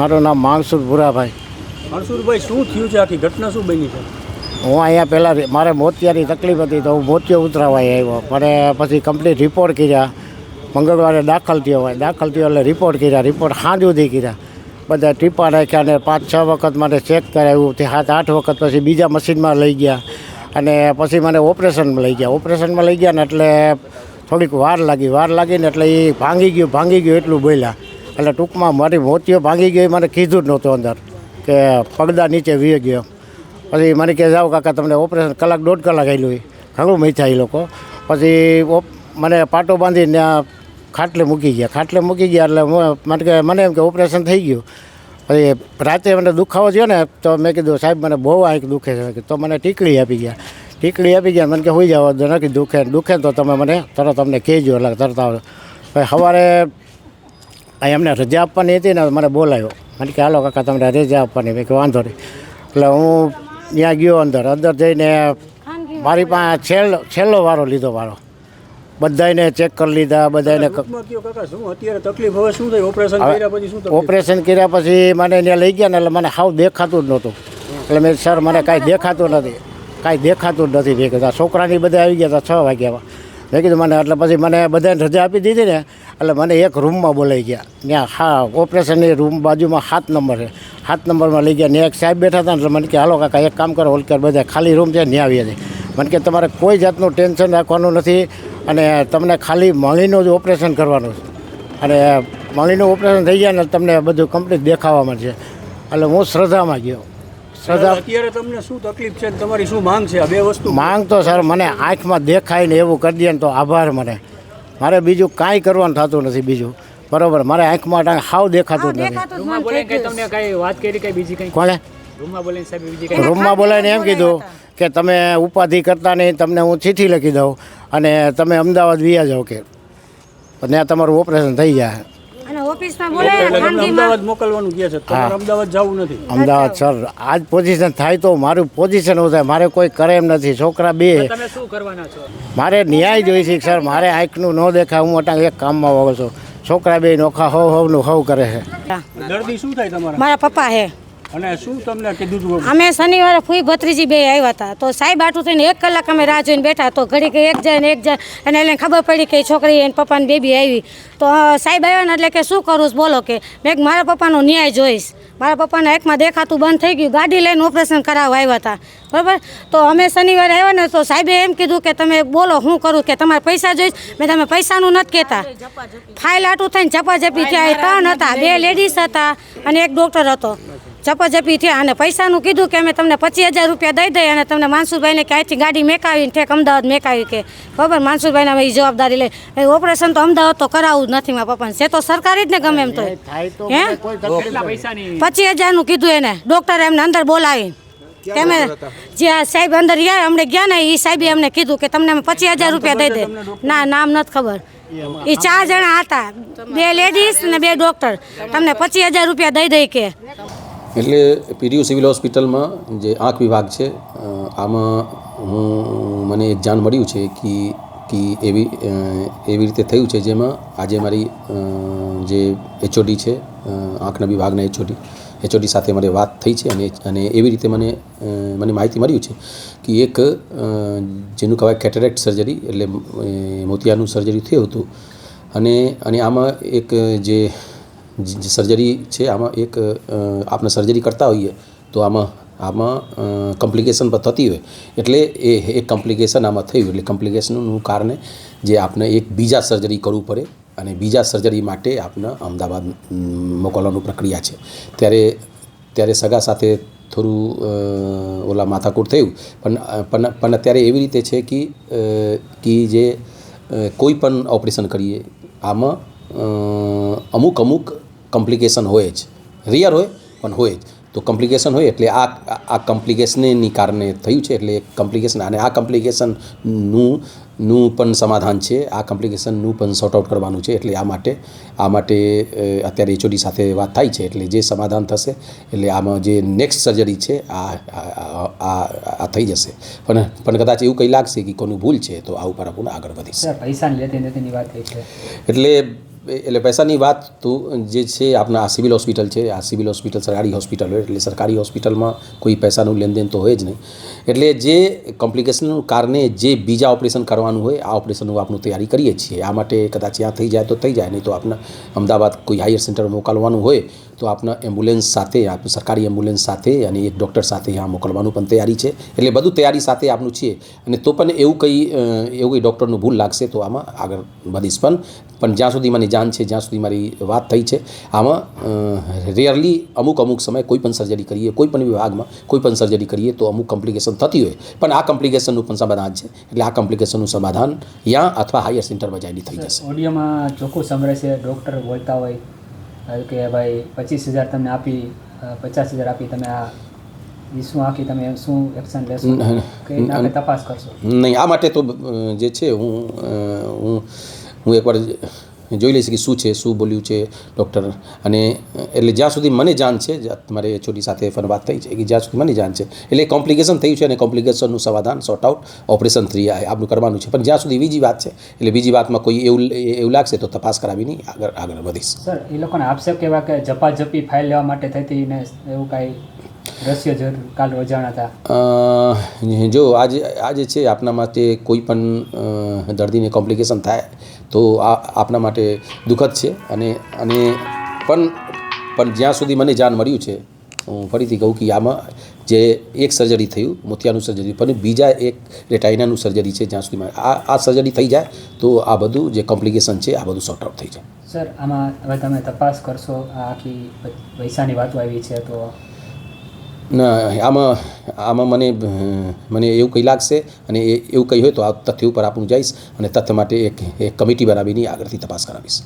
મારું નામ માનસુર ભુરાભાઈ. માનસુરભાઈ શું થયું છે? આખી ઘટના શું બની છે? હું અહીંયા પહેલાં મારે મોતિયાની તકલીફ હતી તો હું મોતિયો ઉતરાવા આવ્યો. પણ પછી કમ્પ્લીટ રિપોર્ટ કર્યા. મંગળવારે દાખલ થયો હોય. દાખલ થયો એટલે રિપોર્ટ કર્યા. રિપોર્ટ સાંજ સુધી કર્યા. બધા ટીપા નાખ્યા અને પાંચ છ વખત મને ચેક કરાવ્યું. તે સાત આઠ વખત પછી બીજા મશીનમાં લઈ ગયા. અને પછી મને ઓપરેશનમાં લઈ ગયા. ઓપરેશનમાં લઈ ગયા ને એટલે થોડીક વાર લાગી. વાર લાગીને એટલે એ ભાંગી ગયું. ભાંગી ગયું એટલું બોલ્યા. એટલે ટૂંકમાં મારી મોતીઓ ભાંગી ગઈ, મને કીધું જ નહોતું અંદર કે પડદા નીચે વી ગયો. પછી મને કહે, જાઓ કાકા, તમને ઓપરેશન કલાક દોઢ કલાક આવેલું એ ઘણું મૈથા એ લોકો. પછી મને પાટો બાંધીને ખાટલે મૂકી ગયા. ખાટલે મૂકી ગયા એટલે મને કે મને એમ કે ઓપરેશન થઈ ગયું. પછી રાતે મને દુખાવો થયો ને, તો મેં કીધું, સાહેબ, મને બહુ આંખ દુખે છે. તો મને ટીકડી આપી ગયા. ટીકડી આપી ગયા, મને કે હોઈ જાવ નથી, દુખે દુખે તો તમે મને તરત તમને કહેજો, એટલે તરત આવો. પછી સવારે અહીં એમને રજા આપવાની હતી ને મને બોલાવ્યો મને કે હાલો કાકા તમને રજા આપવાની. મેં કે વાંધો નહીં. એટલે હું ત્યાં ગયો અંદર. અંદર જઈને મારી પાસે છેલ્લો છેલ્લો વારો લીધો વારો બધાને ચેક કરી લીધા બધાને ઓપરેશન કર્યા પછી ઓપરેશન કર્યા પછી મને ત્યાં લઈ ગયા ને એટલે મને સાવ દેખાતું જ નહોતું. એટલે મેં સર મને કાંઈ દેખાતું નથી. કાંઈ દેખાતું જ નથી. મેં કીધું છોકરાની બધા આવી ગયા હતા છ વાગ્યામાં. મેં કીધું મને એટલે પછી મને બધાને રજા આપી દીધી ને એટલે મને એક રૂમમાં બોલાઈ ગયા. ત્યાં હા ઓપરેશનની રૂમ બાજુમાં સાત નંબર છે. સાત નંબરમાં લઈ ગયા. ત્યાં એક સાહેબ બેઠા હતા ને એટલે મને કે હાલો કાકા એક કામ કરો હોલકર બધા ખાલી રૂમ છે ત્યાં આવીએ છીએ. મને કે તમારે કોઈ જાતનું ટેન્શન રાખવાનું નથી અને તમને ખાલી મળીનું જ ઓપરેશન કરવાનું છે. અને મળીનું ઓપરેશન થઈ જાય ને તમને બધું કમ્પ્લીટ દેખાવા મળશે એટલે હું શ્રદ્ધામાં ગયો. શ્રદ્ધા અત્યારે તમને શું તકલીફ છે ને તમારી શું માંગ છે? આ બે વસ્તુ માંગ તો સર મને આંખમાં દેખાય ને એવું કરી દે ને તો આભાર મને. મારે બીજું કાંઈ કરવાનું થતું નથી બીજું. બરોબર મારે આંખમાં ટાંક હાવ દેખાતું જ નથી. રૂમમાં બોલાવીને કઈ તમને કઈ વાત કરી કઈ બીજી કઈ? કોણે રૂમમાં બોલાવીને સાહેબ બીજી કઈ? રૂમમાં બોલાવીને એમ કીધું કે તમે ઉપાધિ કરતા નહીં તમને હું ચિઠ્ઠી લખી દઉં અને તમે અમદાવાદ વિયા જાઓ કે. ત્યાં તમારું ઓપરેશન થઈ જાય. ઓફિસમાં બોલાયા અમદાવાદ મોકલવાનું કહે છે. તમારે અમદાવાદ જવું નથી. અમદાવાદ સર આજ પોઝિશન થાય તો મારું પોઝિશન એવું થાય? મારે કોઈ કરે એમ નથી. છોકરા બે. તમે શું કરવાના છો? મારે ન્યાય જોઈએ છે સર. મારે આંખનું ન દેખાય. હું અટાંગ એક કામમાં વાગો છું. છોકરા બે નોખા હોવ હવનું હોવ કરે છે. દર્દી શું થાય તમારા? મારા પપ્પા હે. અને શું તમને કીધું હતું અમે શનિવારે ફૂઈ ભત્રીજી બે આવ્યા હતા. તો સાહેબ આટું થઈને એક કલાક અમે રાહ જોઈને બેઠા. તો ઘડી કે એક જાય ને એક જાય. અને એટલે ખબર પડી કે છોકરી એને પપ્પાની બેબી આવી. તો સાહેબ આવ્યા ને એટલે કે શું કરું છું? બોલો કે. મેં મારા પપ્પાનો ન્યાય જોઈશ. મારા પપ્પાના એકમાં દેખાતું બંધ થઈ ગયું. ગાડી લઈને ઓપરેશન કરાવવા આવ્યા હતા. બરાબર? તો અમે શનિવારે આવ્યા ને તો સાહેબે એમ કીધું કે તમે બોલો હું કરું કે તમારે પૈસા જોઈશ. મેં તમે પૈસાનું નથી કહેતા. ફાઇલ આટું થઈને ઝપાઝપી થયા. ત્રણ હતા. બે લેડીઝ હતા અને એક ડૉક્ટર હતો. ઝપાઝપી થયા અને પૈસાનું કીધું કે અમે તમને પચીસ હજાર રૂપિયા દઈ દઈએ અને તમને માનસુરભાઈને કે અહીંથી ગાડી મેકાવીને ઠેક અમદાવાદ મેકાવી કે. બરાબર માનસુરભાઈને અમે એ જવાબદારી લઈ. એ ઓપરેશન તો અમદાવાદ તો કરાવવું જ નથી મારા પપ્પાને. છે તો સરકારી જ ને ગમે એમ તો. હે? મને કોઈ તકલીફ કેટલા પૈસાની? પચીસ હજારનું કીધું એને. ડૉક્ટરે એમને અંદર બોલાવી તમે જે સાહેબ અંદર ગયા અમને ગયા ને એ સાહેબે અમને કીધું કે તમને અમે પચીસ હજાર રૂપિયા દઈ દે. ના નામ નથી ખબર. એ ચાર જણા હતા. બે લેડીઝ ને બે ડૉક્ટર તમને પચીસ હજાર રૂપિયા દઈ દઈ કે. એટલે પીડીયુ સિવિલ હોસ્પિટલમાં જે આંખ વિભાગ છે આમાં હું, મને એક જાણ મળ્યું છે કે કે એવી એવી રીતે થયું છે જેમાં આજે મારી જે એચઓડી છે આંખના વિભાગના એચઓડી એચઓડી સાથે મારી વાત થઈ છે અને અને એવી રીતે મને મને માહિતી મળ્યું છે કે એક જેનું કહેવાય કેટરેક્ટ સર્જરી એટલે મોતિયાનું સર્જરી થયું હતું અને અને આમાં એક જે સર્જરી છે, આમાં એક આપણે સર્જરી કરતા હોઈએ, તો આમાં આમાં કમ્પ્લિકેશન થતી હોય. એટલે એ એક કોમ્પ્લિકેશન આમાં થયું. એટલે કમ્પ્લિકેશનનું કારણે જે આપણે એક બીજા સર્જરી કરવું પડે અને બીજા સર્જરી માટે આપણે અમદાવાદ મોકલવાનું પ્રક્રિયા છે. ત્યારે ત્યારે સગા સાથે થોડું ઓલા માથાકૂટ થયું. પણ પણ અત્યારે એવી રીતે છે કે કે જે કોઈ પણ ઓપરેશન કરીએ, આમાં અમુક અમુક કોમ્પ્લિકેશન હોય જ. રિયર હોય પણ હોય જ. તો કોમ્પ્લિકેશન હોય એટલે આ આ કોમ્પ્લિકેશનની કારણે થયું છે એટલે કોમ્પ્લિકેશન અને આ કોમ્પ્લિકેશનનું નું પણ સમાધાન છે. આ કોમ્પ્લિકેશનનું પણ સોર્ટ આઉટ કરવાનું છે એટલે આ માટે આ માટે અત્યારે એચઓડી સાથે વાત થાય છે એટલે જે સમાધાન થશે એટલે આમાં જે નેક્સ્ટ સર્જરી છે આ આ- આ થઈ જશે. પણ પણ કદાચ એવું કંઈ લાગશે કે કોનું ભૂલ છે તો આ ઉપર આપણે આગળ વધીશ. પૈસાની લેતી વાત થઈ છે. એટલે એટલે પૈસાની વાત તો જે છે આપણા આ સિવિલ હોસ્પિટલ છે, આ સિવિલ હોસ્પિટલ સરકારી હોસ્પિટલ હોય, એટલે સરકારી હોસ્પિટલમાં કોઈ પૈસાનું લેનદેન તો હોય જ નહીં. એટલે જે કોમ્પ્લિકેશનનું કારણે જે બીજા ઓપરેશન કરવાનું હોય, આ ઓપરેશનનું આપણું તૈયારી કરીએ છીએ. આ માટે કદાચ ત્યાં થઈ જાય તો થઈ જાય, નહીં તો આપણે અમદાવાદ કોઈ હાયર સેન્ટર મોકલવાનું હોય તો આપના એમ્બ્યુલન્સ સાથે આપણે સરકારી એમ્બ્યુલન્સ સાથે અને એક ડૉક્ટર સાથે આ મોકલવાનું પણ તૈયારી છે. એટલે બધું તૈયારી સાથે આપણું છીએ અને તો પણ એવું કંઈ એવું કંઈ ડૉક્ટરનું ભૂલ લાગશે તો આમાં આગળ વધીશ પણ. પણ જ્યાં સુધી મારી જાણ છે, જ્યાં સુધી મારી વાત થઈ છે, આમાં રેયરલી અમુક અમુક સમય કોઈ પણ સર્જરી કરીએ, કોઈ પણ વિભાગમાં કોઈ પણ સર્જરી કરીએ તો અમુક કોમ્પ્લિકેશન થતી હોય. પણ આ કોમ્પ્લિકેશનનું પણ સમાધાન છે. એટલે આ કોમ્પ્લિકેશનનું સમાધાન યાં અથવા હાયર સેન્ટરમાં જઈને થઈ જશે. ઓડિયોમાં ચોખ્ખું છે ડૉક્ટર બોલતા હોય કે ભાઈ પચીસ હજાર તમને આપી પચાસ હજાર આપી તમે આ શું આખી તમે શું એક્શન લેશો? કે તપાસ કરશો? નહીં આ માટે તો જે છે હું હું હું એકવાર જોઈ લઈશ કે શું છે, શું બોલ્યું છે ડૉક્ટર અને એટલે જ્યાં સુધી મને જાણ છે તમારે છોટી સાથે પણ વાત થઈ છે કે જ્યાં સુધી મને જાણ છે, એટલે કોમ્પ્લિકેશન થયું છે અને કોમ્પ્લિકેશનનું સમાધાન સોર્ટ આઉટ ઓપરેશન થ્રી આપણું કરવાનું છે. પણ જ્યાં સુધી બીજી વાત છે, એટલે બીજી વાતમાં કોઈ એવું એવું લાગશે તો તપાસ કરાવીને આગળ આગળ વધીશ. સર એ લોકોને આક્ષેપ કેવા કે ઝપાઝપી ફાઇલ લેવા માટે થતી ને એવું કાંઈ દ્રશ્ય કાલ વજાણા હતા. જો આજે આજે છે આપના માટે કોઈ પણ દર્દીને કોમ્પ્લિકેશન થાય તો આ આપના માટે દુઃખદ છે. અને અને પણ પણ જ્યાં સુધી મને જાણ મળ્યું છે હું ફરીથી કહું કે આમાં જે એક સર્જરી થયું મોતિયાનું સર્જરી પણ બીજા એક રેટાઇનાનું સર્જરી છે જ્યાં સુધી આ આ સર્જરી થઈ જાય તો આ બધું જે કોમ્પ્લિકેશન છે આ બધું સોર્ટ આઉટ થઈ જાય. સર આમાં હવે તમે તપાસ કરશો આ આખી પૈસાની વાતો આવી છે તો ના, આમાં આમાં મને મને એવું કંઈ લાગશે અને એવું કંઈ હોય તો આ તથ્ય ઉપર આપણું જઈશ અને તથ્ય માટે એક એક કમિટી બનાવીને આગળથી તપાસ કરાવીશ.